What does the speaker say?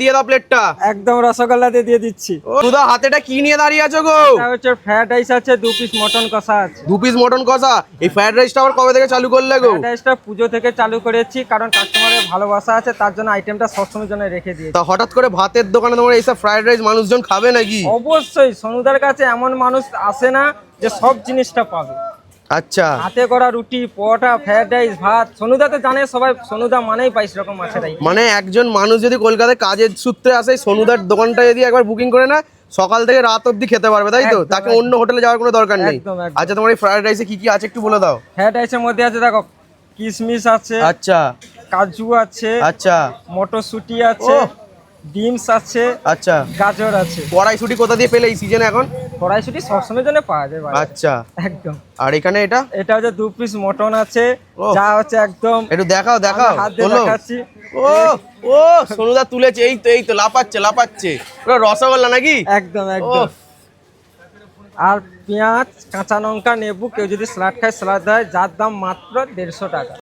দিয়ে দাও প্লেটটা একদম দিয়ে দিচ্ছি। ও সুধা হাতেটা কি নিয়ে দাঁড়িয়ে আছো গো? এটা হচ্ছে ফ্রাইড রাইস আছে দু পিস মটন কষা আছে। দু পিস মটন কষা? এই ফ্রাইড রাইসটা আবার কবে থেকে চালু করলে গো? ফ্রাইড রাইসটা পুজো থেকে চালু করেছি কারণ কাস্টমারের ভালোবাসা আছে তার জন্য আইটেমটা জন্য রেখে দিয়েছি। তা হঠাৎ করে ভাতের দোকানে তোমার এইসব ফ্রাইড রাইস মানুষজন খাবে নাকি? অবশ্যই সনুদার কাছে এমন মানুষ আসে না যে সব জিনিসটা পাবে। আচ্ছা। হাতে করা রুটি পরোটা ফ্রাইড রাইস ভাত। সনুদা তো জানে সবাই সনুদা মানেই পাইস রকম মাছের আইটেম মানে একজন মানুষ যদি কলকাতায় কাজের সূত্রে আসে সোনুদার দোকানটা যদি একবার বুকিং করে না সকাল থেকে রাত অবধি খেতে পারবে তাই তো? তাকে অন্য হোটেলে যাওয়ার কোনো দরকার নেই। আচ্ছা তোমার এই ফ্রাইড রাইসে কি কি আছে একটু বলে দাও। ফ্রাইড রাইসের মধ্যে আছে দেখো কিশমিশ আছে আচ্ছা। কাজু আছে আচ্ছা। মটরশুটি আছে ডিমস আছে আচ্ছা। গাজর আছে। কড়াইশুটি কোথা দিয়ে পেলে এই সিজনে এখন? কড়াইশুটি সবসময়ের জন্য পাওয়া যায় আচ্ছা। একদম। আর এখানে এটা? এটা হচ্ছে দু পিস মটন আছে যা হচ্ছে একদম একটু দেখাও দেখাও। হাত দিয়ে দেখাচ্ছি। ও ও সোনুদা তুলেছে এই তো এই তো লাপাচ্ছে লাপাচ্ছে পুরো রসগোল্লা নাকি? একদম একদম। আর পেঁয়াজ কাঁচা লঙ্কা নেবু কেউ যদি স্যালাড খায় স্যালাড দেয় যার দাম মাত্র দেড়শো টাকা।